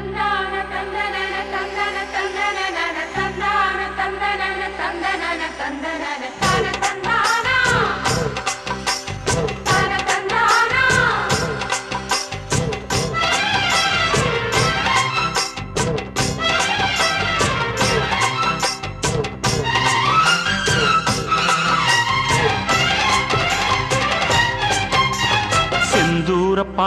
செந்தூர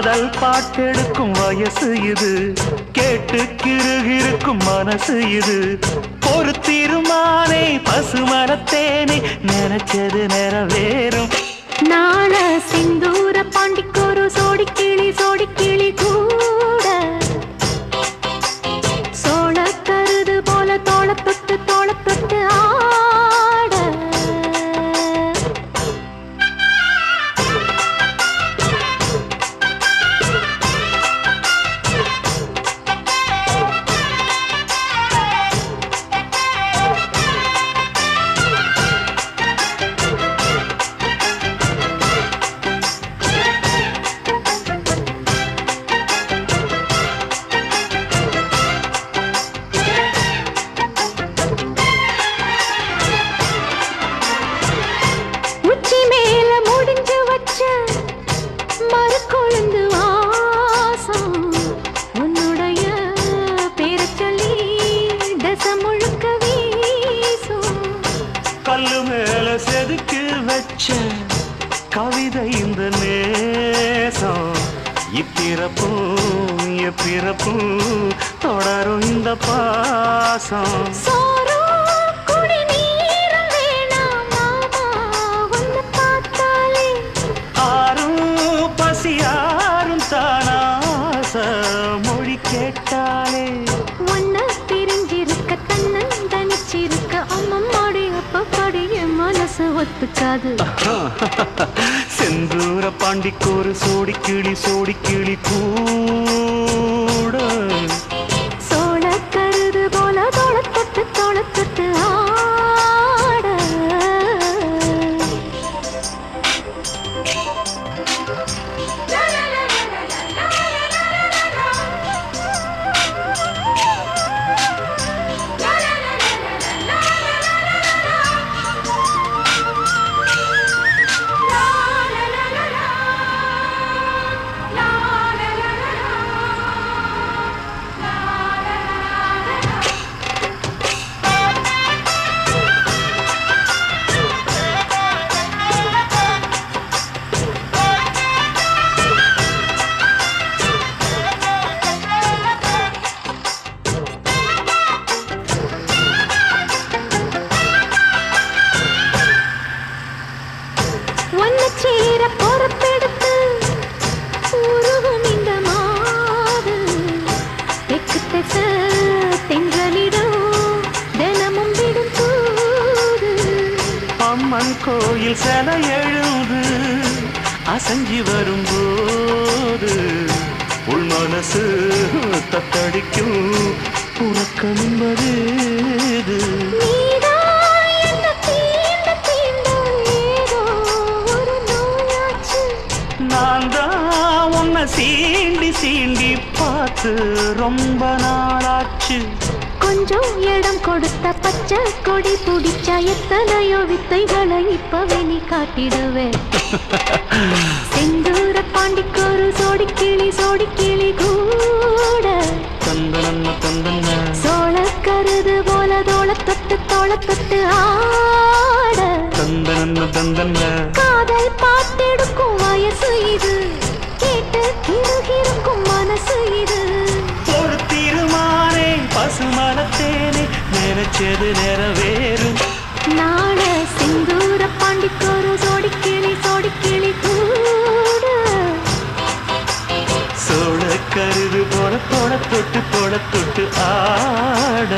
காதல் பாட்டெடுக்கும் வயசு இது. கேட்டு கிருகிருக்கும் மனசு இது. ஒரு தீர்மானே பசுமரத்தேனே நினைச்சது நிறைவேறும். நான சிந்தூர பாண்டிக்கொரு சோடி கிளி சோடி வச்ச கவிதை இந்த நேசம். இப்பிறப்பும் எப்பிறப்பும் தொடரும் இந்த பாசம். இருக்காது செந்தூர பாண்டிக்கு ஒரு சோடி கிளி சோடி கிளி கூட. உறக்கம் என்பது ஒரு நான் தான் உன்னை சீண்டி சீண்டி பார்த்து ரொம்ப நாளாச்சு. கொஞ்சம் இடம் கொடுத்த பச்சை கொடி பிடிச்சா எத்தனையோ வித்தைகளை இப்பவே நீ காட்டிடுவேன் செந்தூர பாண்டிக்கொரு சோடி கிளி சோடி கிளி கூட. தந்தன தந்தன சோழ கருது போல தோள தொட்டு தோள தொட்டு ஆட. தந்தன தந்தன காதல் பாட்டெடுக்கும் வயசு இது. கேட்டு கிருகிருக்கும் மனசு இது. ஒரு தீர்மானே பசுமரத்தேனே நினைச்சது நிறைவேறும். நாள சிந்தூர பாண்டிக்கொரு கருது போல போல தொட்டு போல தொட்டு ஆட.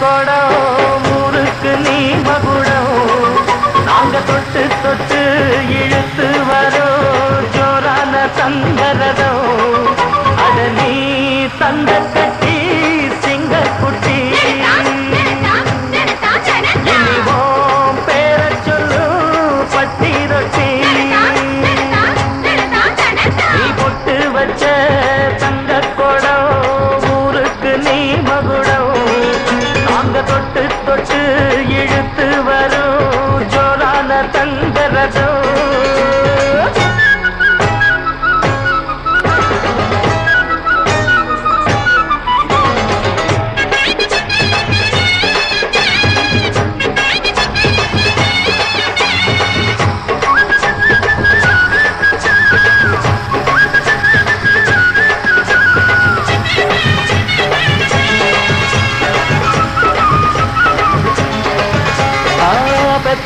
கொடம் ஊருக்கு நீ மகுடம் நாங்க தொட்டு தொட்டு இழுத்து வரோ ஜோரான தந்த ஏ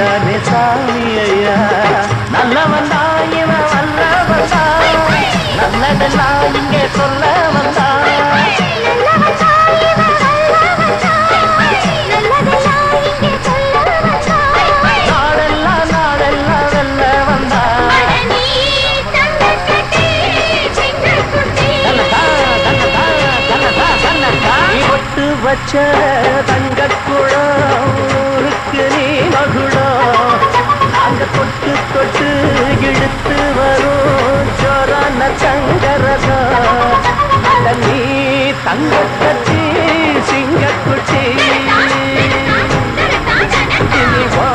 रहेछ வச்ச தங்கக்குளம் ஊருக்கு நீ மகுடம் நாங்க தொட்டு தொட்டு இழுத்து வரும் ஜோரான தங்கரதம் அட நீ தங்க கட்டி சிங்கக்குட்டி இனி வா